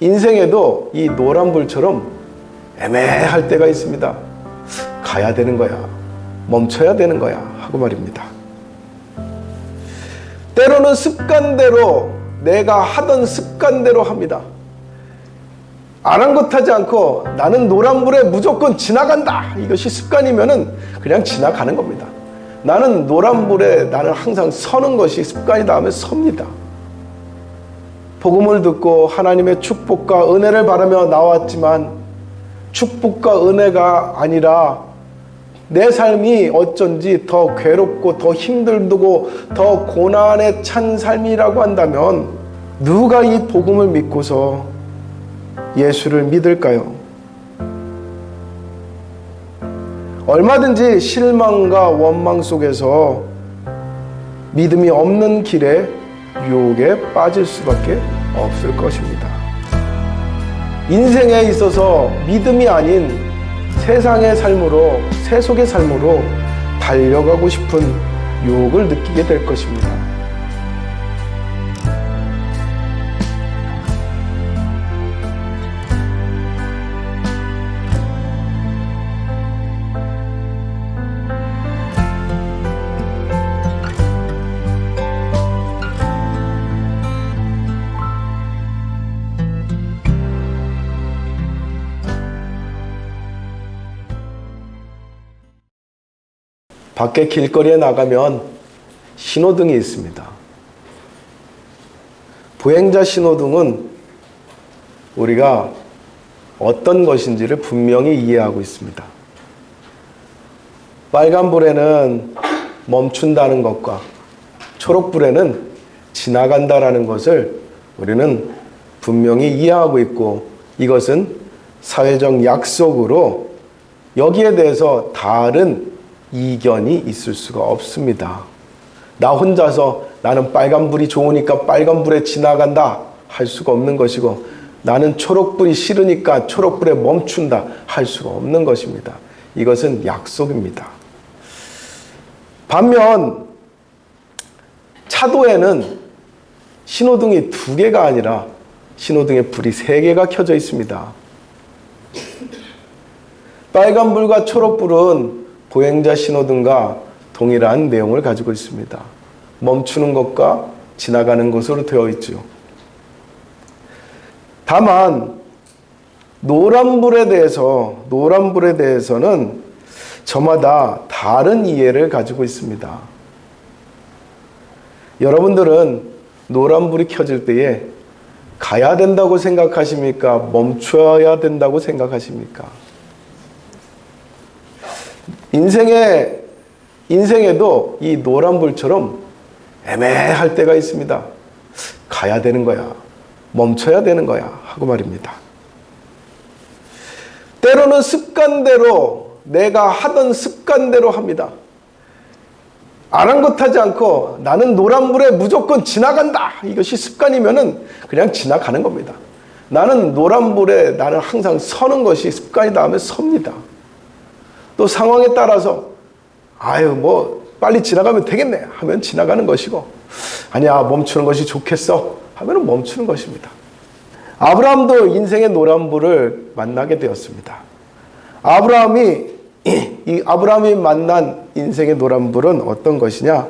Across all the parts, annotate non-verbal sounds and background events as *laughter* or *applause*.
인생에도 이 노란불처럼 애매할 때가 있습니다. 가야 되는 거야. 멈춰야 되는 거야. 하고 말입니다. 때로는 습관대로 내가 하던 습관대로 합니다. 아랑곳하지 않고 나는 노란불에 무조건 지나간다. 이것이 습관이면은 그냥 지나가는 겁니다. 나는 노란불에 나는 항상 서는 것이 습관이다 하면 섭니다. 복음을 듣고 하나님의 축복과 은혜를 바라며 나왔지만 축복과 은혜가 아니라 내 삶이 어쩐지 더 괴롭고 더 힘들고 더 고난에 찬 삶이라고 한다면 누가 이 복음을 믿고서 예수를 믿을까요? 얼마든지 실망과 원망 속에서 믿음이 없는 길에 유혹에 빠질 수밖에 없을 것입니다. 인생에 있어서 믿음이 아닌 세상의 삶으로, 세속의 삶으로 달려가고 싶은 유혹을 느끼게 될 것입니다. 밖에 길거리에 나가면 신호등이 있습니다. 보행자 신호등은 우리가 어떤 것인지를 분명히 이해하고 있습니다. 빨간불에는 멈춘다는 것과 초록불에는 지나간다라는 것을 우리는 분명히 이해하고 있고 이것은 사회적 약속으로 여기에 대해서 다른 이견이 있을 수가 없습니다. 나 혼자서 나는 빨간불이 좋으니까 빨간불에 지나간다 할 수가 없는 것이고 나는 초록불이 싫으니까 초록불에 멈춘다 할 수가 없는 것입니다. 이것은 약속입니다. 반면 차도에는 신호등이 두 개가 아니라 신호등에 불이 세 개가 켜져 있습니다. 빨간불과 초록불은 보행자 신호등과 동일한 내용을 가지고 있습니다. 멈추는 것과 지나가는 것으로 되어 있죠. 다만 노란불에 대해서 노란불에 대해서는 저마다 다른 이해를 가지고 있습니다. 여러분들은 노란불이 켜질 때에 가야 된다고 생각하십니까? 멈춰야 된다고 생각하십니까? 인생에 인생에도 이 노란불처럼 애매할 때가 있습니다. 가야 되는 거야. 멈춰야 되는 거야. 하고 말입니다. 때로는 습관대로 내가 하던 습관대로 합니다. 아랑곳하지 않고 나는 노란불에 무조건 지나간다. 이것이 습관이면은 그냥 지나가는 겁니다. 나는 노란불에 나는 항상 서는 것이 습관이다 하면 섭니다. 또 상황에 따라서 아유 뭐 빨리 지나가면 되겠네 하면 지나가는 것이고 아니야 멈추는 것이 좋겠어 하면 멈추는 것입니다. 아브라함도 인생의 노란불을 만나게 되었습니다. 아브라함이 *clears throat* 이 아브라함이 만난 인생의 노란불은 어떤 것이냐?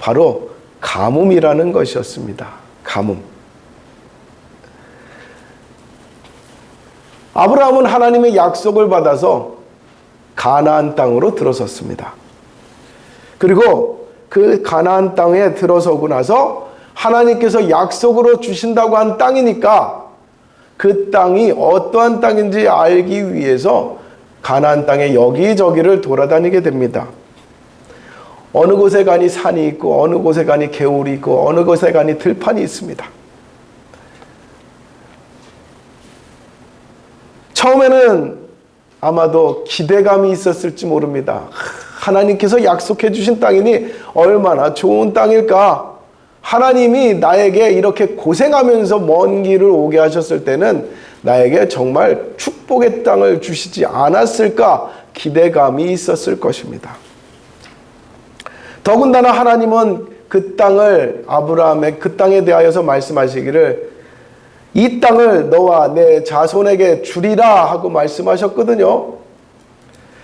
바로 가뭄이라는 것이었습니다. 가뭄. 아브라함은 하나님의 약속을 받아서 가나안 땅으로 들어섰습니다. 그리고 그 가나안 땅에 들어서고 나서 하나님께서 약속으로 주신다고 한 땅이니까 그 땅이 어떠한 땅인지 알기 위해서 가나안 땅의 여기저기를 돌아다니게 됩니다. 어느 곳에 가니 산이 있고 어느 곳에 가니 개울이 있고 어느 곳에 가니 들판이 있습니다. 처음에는 아마도 기대감이 있었을지 모릅니다. 하나님께서 약속해 주신 땅이니 얼마나 좋은 땅일까? 하나님이 나에게 이렇게 고생하면서 먼 길을 오게 하셨을 때는 나에게 정말 축복의 땅을 주시지 않았을까? 기대감이 있었을 것입니다. 더군다나 하나님은 그 땅을 아브라함의 그 땅에 대하여서 말씀하시기를 이 땅을 너와 내 자손에게 주리라 하고 말씀하셨거든요.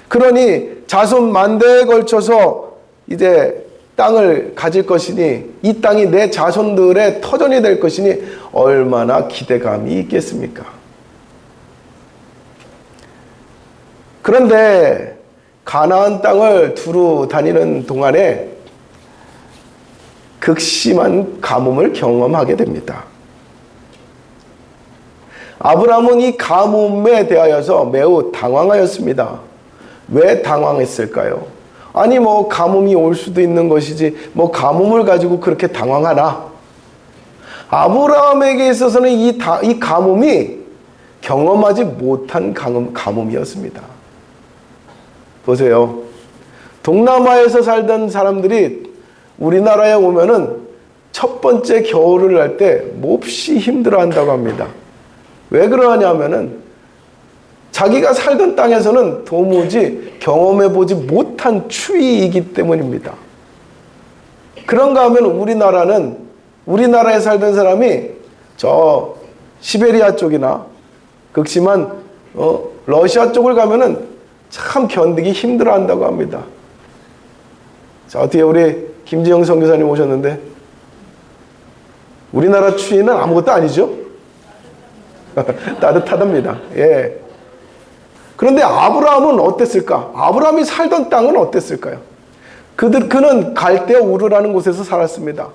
그러니 자손 만대에 걸쳐서 이제 땅을 가질 것이니 이 땅이 내 자손들의 터전이 될 것이니 얼마나 기대감이 있겠습니까? 그런데 가나안 땅을 두루 다니는 동안에 극심한 가뭄을 경험하게 됩니다. 아브라함은 이 가뭄에 대하여서 매우 당황하였습니다. 왜 당황했을까요? 아니 뭐 가뭄이 올 수도 있는 것이지 뭐 가뭄을 가지고 그렇게 당황하나? 아브라함에게 있어서는 이, 다, 이 가뭄이 경험하지 못한 가뭄, 가뭄이었습니다. 보세요. 동남아에서 살던 사람들이 우리나라에 오면은 첫 번째 겨울을 날 때 몹시 힘들어 한다고 합니다. 왜 그러냐면은 자기가 살던 땅에서는 도무지 경험해 보지 못한 추위이기 때문입니다. 그런가 하면 우리나라는 우리나라에 살던 사람이 저 시베리아 쪽이나 극심한 어, 러시아 쪽을 가면은 참 견디기 힘들어 한다고 합니다. 자, 어떻게 우리 김지영 선교사님 오셨는데 우리나라 추위는 아무것도 아니죠? *laughs* 따뜻하답니다. 예. 그런데 아브라함은 어땠을까? 아브라함이 살던 땅은 어땠을까요? 그들 그는 갈대아 우르라는 곳에서 살았습니다.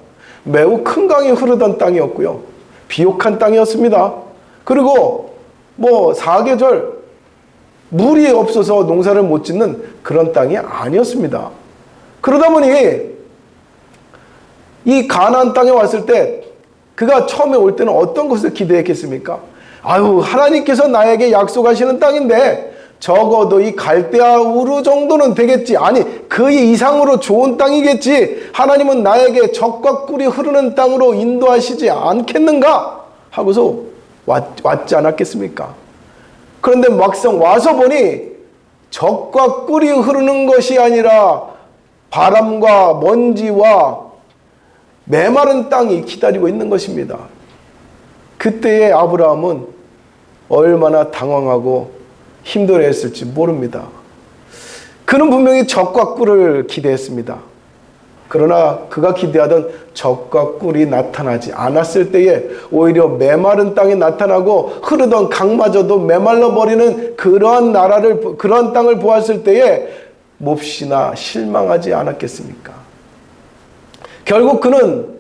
매우 큰 강이 흐르던 땅이었고요. 비옥한 땅이었습니다. 그리고 뭐 사계절 물이 없어서 농사를 못 짓는 그런 땅이 아니었습니다. 그러다 보니 이 가나안 땅에 왔을 때 그가 처음에 올 때는 어떤 것을 기대했겠습니까? 아유, 하나님께서 나에게 약속하시는 땅인데 적어도 이 갈대아 우르 정도는 되겠지. 아니, 그 이상으로 좋은 땅이겠지. 하나님은 나에게 적과 꿀이 흐르는 땅으로 인도하시지 않겠는가? 하고서 왔, 왔지 않았겠습니까? 그런데 막상 와서 보니 적과 꿀이 흐르는 것이 아니라 바람과 먼지와 메마른 땅이 기다리고 있는 것입니다. 그때의 아브라함은 얼마나 당황하고 힘들어했을지 모릅니다. 그는 분명히 적과 꿀을 기대했습니다. 그러나 그가 기대하던 적과 꿀이 나타나지 않았을 때에 오히려 메마른 땅이 나타나고 흐르던 강마저도 메말라 버리는 그러한 나라를 그러한 땅을 보았을 때에 몹시나 실망하지 않았겠습니까? 결국 그는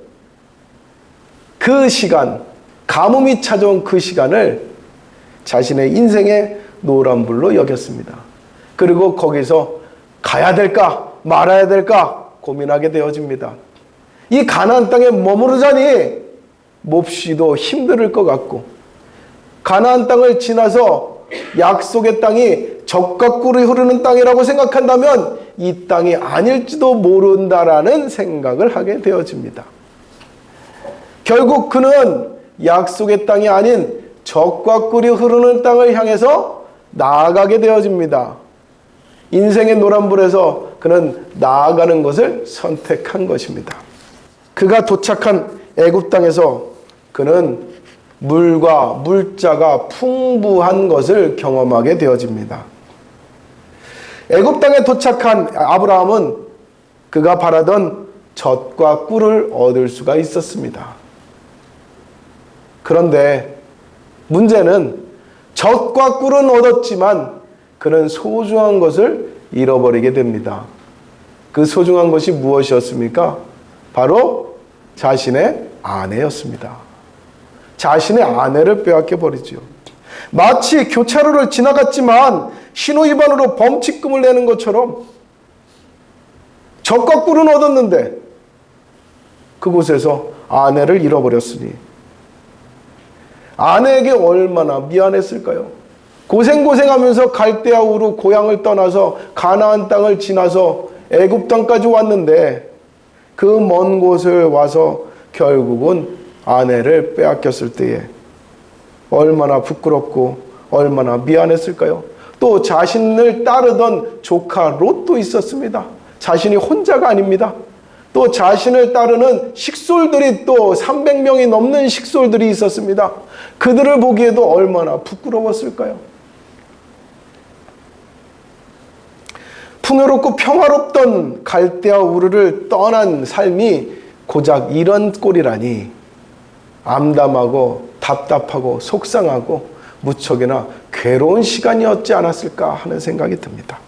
그 시간 가뭄이 찾아온 그 시간을 자신의 인생의 노란불로 여겼습니다. 그리고 거기서 가야 될까 말아야 될까 고민하게 되어집니다. 이 가나안 땅에 머무르자니 몹시도 힘들 것 같고 가나안 땅을 지나서 약속의 땅이 꿀이 흐르는 땅이라고 생각한다면 이 땅이 아닐지도 모른다라는 생각을 하게 되어집니다. 결국 그는 약속의 땅이 아닌 적과 꿀이 흐르는 땅을 향해서 나아가게 되어집니다. 인생의 노란불에서 그는 나아가는 것을 선택한 것입니다. 그가 도착한 애굽 땅에서 그는 물과 물자가 풍부한 것을 경험하게 되어집니다. 애굽 땅에 도착한 아브라함은 그가 바라던 젖과 꿀을 얻을 수가 있었습니다. 그런데 문제는 젖과 꿀은 얻었지만 그는 소중한 것을 잃어버리게 됩니다. 그 소중한 것이 무엇이었습니까? 바로 자신의 아내였습니다. 자신의 아내를 빼앗겨 버리죠. 마치 교차로를 지나갔지만 신호 위반으로 범칙금을 내는 것처럼 적과 꿀은 얻었는데 그곳에서 아내를 잃어버렸으니 아내에게 얼마나 미안했을까요? 고생고생하면서 갈대아우로 고향을 떠나서 가나안 땅을 지나서 애굽 땅까지 왔는데 그 먼 곳을 와서 결국은 아내를 빼앗겼을 때에 얼마나 부끄럽고 얼마나 미안했을까요? 또 자신을 따르던 조카 롯도 있었습니다. 자신이 혼자가 아닙니다. 또 자신을 따르는 식솔들이 또 300명이 넘는 식솔들이 있었습니다. 그들을 보기에도 얼마나 부끄러웠을까요? 풍요롭고 평화롭던 갈대아 우르를 떠난 삶이 고작 이런 꼴이라니 암담하고 답답하고 속상하고 무척이나 괴로운 시간이었지 않았을까 하는 생각이 듭니다.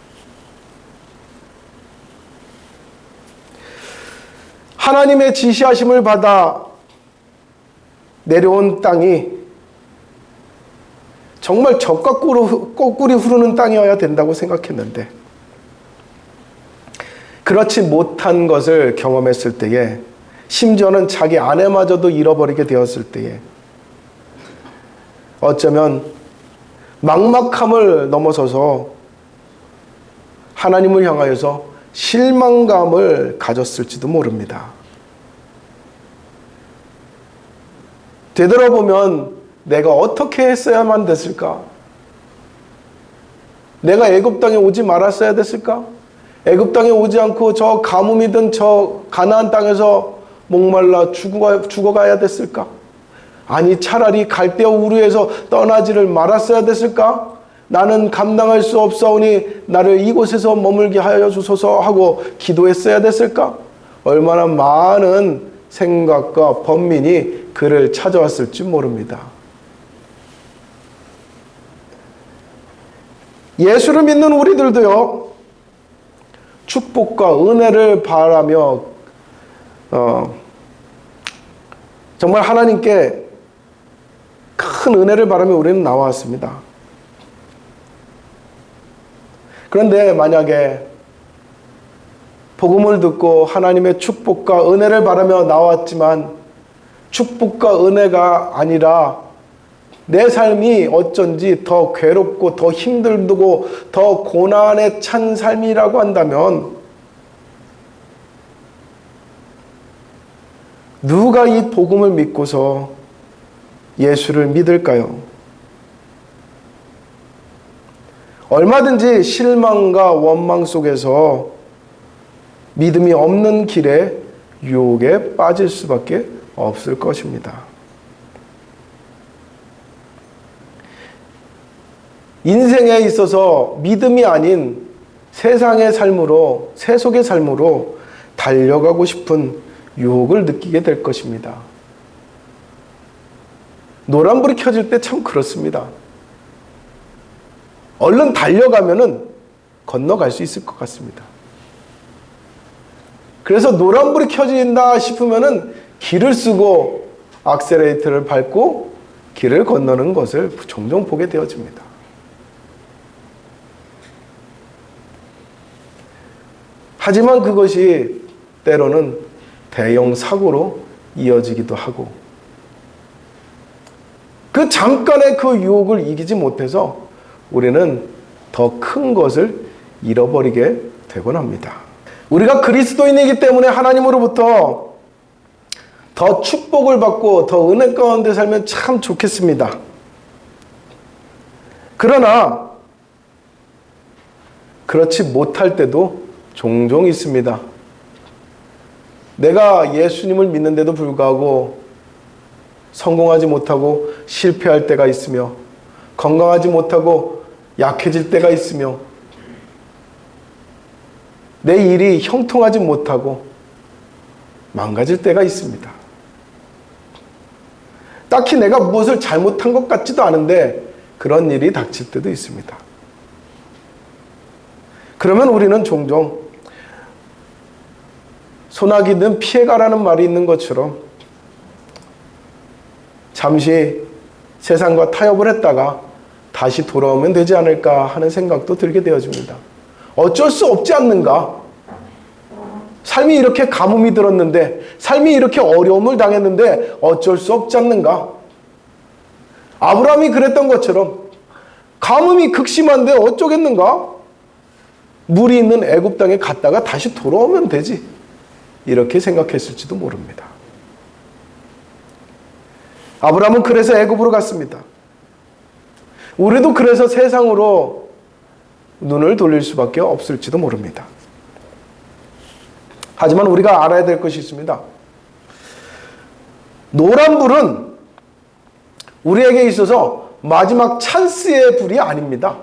하나님의 지시하심을 받아 내려온 땅이 정말 젖과 꼬꾸리 흐르는 땅이어야 된다고 생각했는데 그렇지 못한 것을 경험했을 때에 심지어는 자기 아내마저도 잃어버리게 되었을 때에 어쩌면 막막함을 넘어서서 하나님을 향하여서 실망감을 가졌을지도 모릅니다. 되돌아보면 내가 어떻게 했어야만 됐을까? 내가 애굽 땅에 오지 말았어야 됐을까? 애굽 땅에 오지 않고 저 가뭄이든 저 가나안 땅에서 목말라 죽어가, 죽어가야 됐을까? 아니 차라리 갈대아 우르에서 떠나지를 말았어야 됐을까? 나는 감당할 수 없사오니 나를 이곳에서 머물게 하여 주소서 하고 기도했어야 됐을까? 얼마나 많은 생각과 번민이 그를 찾아왔을지 모릅니다. 예수를 믿는 우리들도요, 축복과 은혜를 바라며, 어, 정말 하나님께 큰 은혜를 바라며 우리는 나왔습니다. 그런데 만약에 복음을 듣고 하나님의 축복과 은혜를 바라며 나왔지만 축복과 은혜가 아니라 내 삶이 어쩐지 더 괴롭고 더 힘들고 더 고난에 찬 삶이라고 한다면 누가 이 복음을 믿고서 예수를 믿을까요? 얼마든지 실망과 원망 속에서 믿음이 없는 길에 유혹에 빠질 수밖에 없을 것입니다. 인생에 있어서 믿음이 아닌 세상의 삶으로, 세속의 삶으로 달려가고 싶은 유혹을 느끼게 될 것입니다. 노란불이 켜질 때 참 그렇습니다. 얼른 달려가면은 건너갈 수 있을 것 같습니다. 그래서 노란불이 켜진다 싶으면은 길을 쓰고 악셀레이터를 밟고 길을 건너는 것을 종종 보게 되어집니다. 하지만 그것이 때로는 대형 사고로 이어지기도 하고 그 잠깐의 그 유혹을 이기지 못해서 우리는 더 큰 것을 잃어버리게 되곤 합니다. 우리가 그리스도인이기 때문에 하나님으로부터 더 축복을 받고 더 은혜 가운데 살면 참 좋겠습니다. 그러나 그렇지 못할 때도 종종 있습니다. 내가 예수님을 믿는데도 불구하고 성공하지 못하고 실패할 때가 있으며 건강하지 못하고 약해질 때가 있으며 내 일이 형통하지 못하고 망가질 때가 있습니다. 딱히 내가 무엇을 잘못한 것 같지도 않은데 그런 일이 닥칠 때도 있습니다. 그러면 우리는 종종 소나기는 피해가라는 말이 있는 것처럼 잠시 세상과 타협을 했다가 다시 돌아오면 되지 않을까 하는 생각도 들게 되어집니다. 어쩔 수 없지 않는가? 삶이 이렇게 가뭄이 들었는데, 삶이 이렇게 어려움을 당했는데 어쩔 수 없지 않는가? 아브라함이 그랬던 것처럼 가뭄이 극심한데 어쩌겠는가? 물이 있는 애굽 땅에 갔다가 다시 돌아오면 되지. 이렇게 생각했을지도 모릅니다. 아브라함은 그래서 애굽으로 갔습니다. 우리도 그래서 세상으로 눈을 돌릴 수밖에 없을지도 모릅니다. 하지만 우리가 알아야 될 것이 있습니다. 노란불은 우리에게 있어서 마지막 찬스의 불이 아닙니다.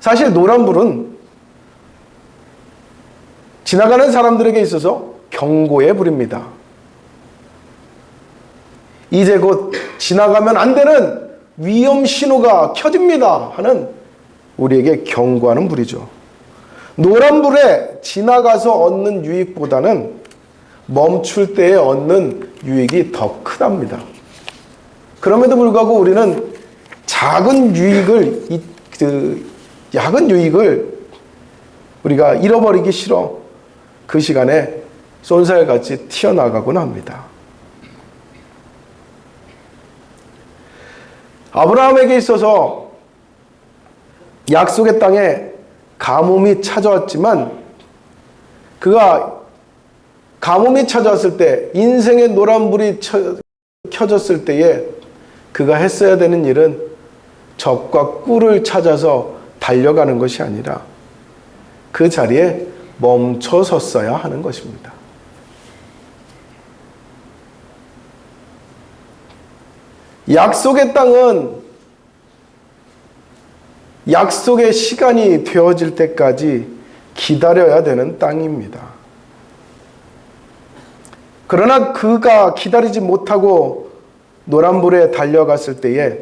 사실 노란불은 지나가는 사람들에게 있어서 경고의 불입니다. 이제 곧 지나가면 안 되는 위험 신호가 켜집니다. 하는 우리에게 경고하는 불이죠. 노란 불에 지나가서 얻는 유익보다는 멈출 때에 얻는 유익이 더 크답니다. 그럼에도 불구하고 우리는 작은 유익을, 이- 그 작은 유익을 우리가 잃어버리기 싫어 그 시간에 쏜살같이 튀어나가곤 합니다. 아브라함에게 있어서 약속의 땅에 가뭄이 찾아왔지만 그가 가뭄이 찾아왔을 때 인생의 노란불이 쳐- 켜졌을 때에 그가 했어야 되는 일은 적과 꿀을 찾아서 달려가는 것이 아니라 그 자리에 멈춰 섰어야 하는 것입니다. 약속의 땅은 약속의 시간이 되어질 때까지 기다려야 되는 땅입니다. 그러나 그가 기다리지 못하고 노란불에 달려갔을 때에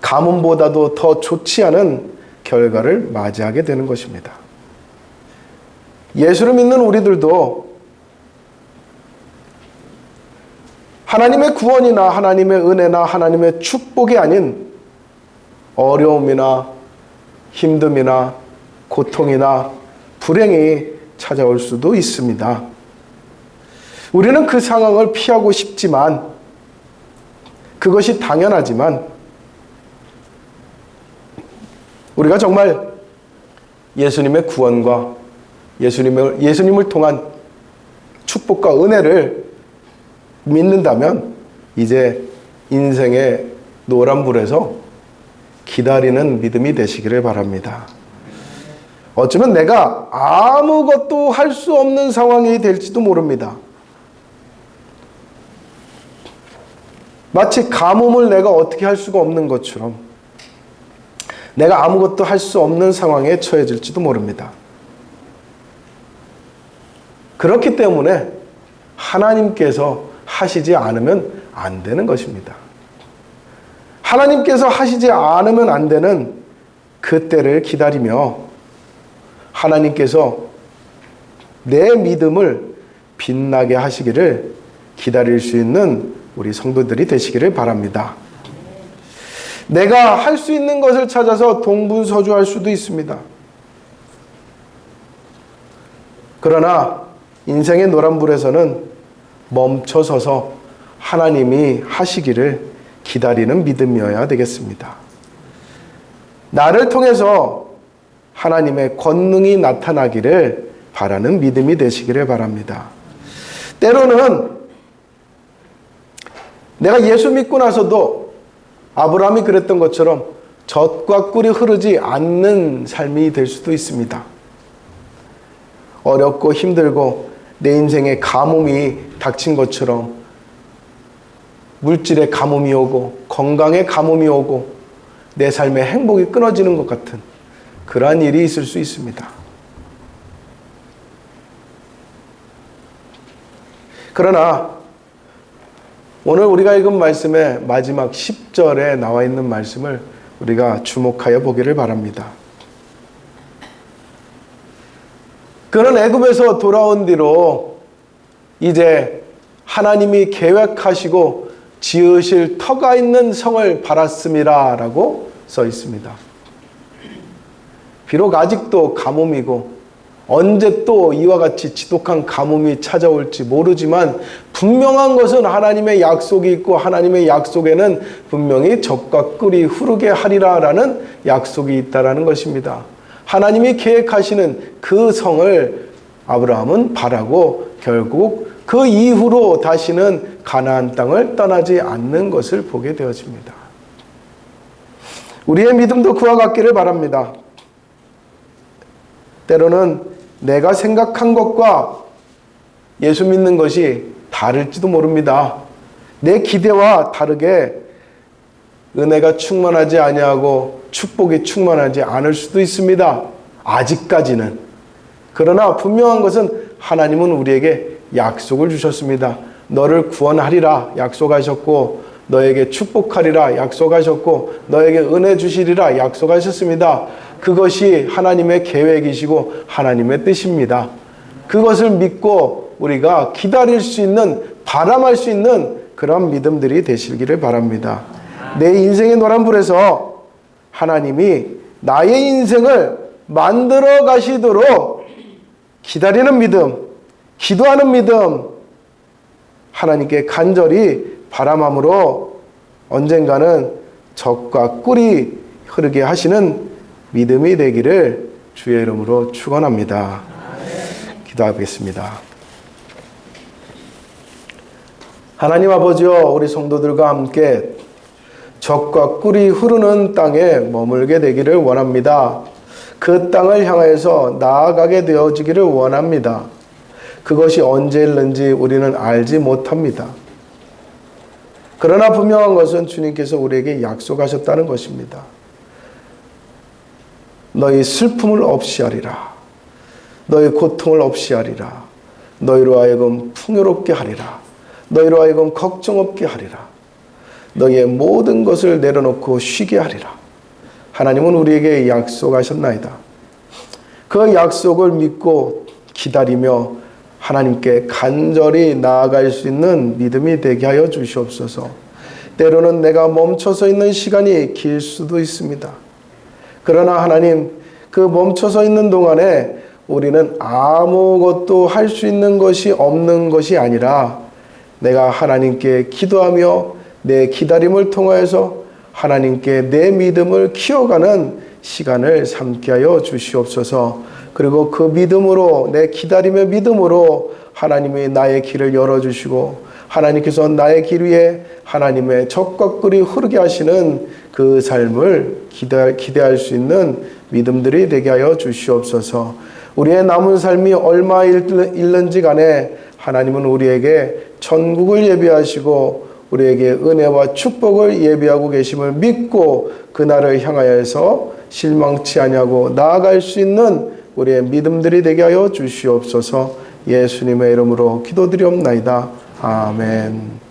가뭄보다도 더 좋지 않은 결과를 맞이하게 되는 것입니다. 예수를 믿는 우리들도 하나님의 구원이나 하나님의 은혜나 하나님의 축복이 아닌 어려움이나 힘듦이나 고통이나 불행이 찾아올 수도 있습니다. 우리는 그 상황을 피하고 싶지만 그것이 당연하지만 우리가 정말 예수님의 구원과 예수님을, 예수님을 통한 축복과 은혜를 믿는다면 이제 인생의 노란불에서 기다리는 믿음이 되시기를 바랍니다. 어쩌면 내가 아무것도 할 수 없는 상황이 될지도 모릅니다. 마치 가뭄을 내가 어떻게 할 수가 없는 것처럼 내가 아무것도 할 수 없는 상황에 처해질지도 모릅니다. 그렇기 때문에 하나님께서 하시지 않으면 안 되는 것입니다. 하나님께서 하시지 않으면 안 되는 그때를 기다리며 하나님께서 내 믿음을 빛나게 하시기를 기다릴 수 있는 우리 성도들이 되시기를 바랍니다. 내가 할 수 있는 것을 찾아서 동분서주할 수도 있습니다. 그러나 인생의 노란불에서는 멈춰 서서 하나님이 하시기를 기다리는 믿음이어야 되겠습니다. 나를 통해서 하나님의 권능이 나타나기를 바라는 믿음이 되시기를 바랍니다. 때로는 내가 예수 믿고 나서도 아브라함이 그랬던 것처럼 젖과 꿀이 흐르지 않는 삶이 될 수도 있습니다. 어렵고 힘들고 내 인생에 가뭄이 닥친 것처럼 물질에 가뭄이 오고 건강에 가뭄이 오고 내 삶의 행복이 끊어지는 것 같은 그러한 일이 있을 수 있습니다. 그러나 오늘 우리가 읽은 말씀의 마지막 10절에 나와 있는 말씀을 우리가 주목하여 보기를 바랍니다. 그는 애굽에서 돌아온 뒤로 이제 하나님이 계획하시고 지으실 터가 있는 성을 바랐음이라라고 써 있습니다. 비록 아직도 가뭄이고 언제 또 이와 같이 지독한 가뭄이 찾아올지 모르지만 분명한 것은 하나님의 약속이 있고 하나님의 약속에는 분명히 적과 꿀이 흐르게 하리라라는 약속이 있다라는 것입니다. 하나님이 계획하시는 그 성을 아브라함은 바라고 결국 그 이후로 다시는 가나안 땅을 떠나지 않는 것을 보게 되어집니다. 우리의 믿음도 그와 같기를 바랍니다. 때로는 내가 생각한 것과 예수 믿는 것이 다를지도 모릅니다. 내 기대와 다르게 은혜가 충만하지 아니하고 축복이 충만하지 않을 수도 있습니다. 아직까지는. 그러나 분명한 것은 하나님은 우리에게 약속을 주셨습니다. 너를 구원하리라 약속하셨고 너에게 축복하리라 약속하셨고 너에게 은혜 주시리라 약속하셨습니다. 그것이 하나님의 계획이시고 하나님의 뜻입니다. 그것을 믿고 우리가 기다릴 수 있는 바람할 수 있는 그런 믿음들이 되시기를 바랍니다. 내 인생의 노란불에서 하나님이 나의 인생을 만들어 가시도록 기다리는 믿음, 기도하는 믿음, 하나님께 간절히 바람함으로 언젠가는 적과 꿀이 흐르게 하시는 믿음이 되기를 주의 이름으로 축원합니다. 기도하겠습니다. 하나님 아버지여 우리 성도들과 함께 적과 꿀이 흐르는 땅에 머물게 되기를 원합니다. 그 땅을 향해서 나아가게 되어지기를 원합니다. 그것이 언제일는지 우리는 알지 못합니다. 그러나 분명한 것은 주님께서 우리에게 약속하셨다는 것입니다. 너희 슬픔을 없이 하리라. 너희 고통을 없이 하리라. 너희로 하여금 풍요롭게 하리라. 너희로 하여금 걱정 없게 하리라. 너희의 모든 것을 내려놓고 쉬게 하리라. 하나님은 우리에게 약속하셨나이다. 그 약속을 믿고 기다리며 하나님께 간절히 나아갈 수 있는 믿음이 되게 하여 주시옵소서. 때로는 내가 멈춰서 있는 시간이 길 수도 있습니다. 그러나 하나님, 그 멈춰서 있는 동안에 우리는 아무것도 할 수 있는 것이 없는 것이 아니라 내가 하나님께 기도하며 내 기다림을 통하여서 하나님께 내 믿음을 키워가는 시간을 삼게 하여 주시옵소서. 그리고 그 믿음으로 내 기다림의 믿음으로 하나님이 나의 길을 열어 주시고 하나님께서 나의 길 위에 하나님의 꿀이 흐르게 하시는 그 삶을 기대, 기대 할 수 있는 믿음들이 되게 하여 주시옵소서. 우리의 남은 삶이 얼마 일는지 간에 하나님은 우리에게 천국을 예비하시고 우리에게 은혜와 축복을 예비하고 계심을 믿고 그날을 향하여서 실망치 아니하고 나아갈 수 있는 우리의 믿음들이 되게 하여 주시옵소서. 예수님의 이름으로 기도드리옵나이다. 아멘.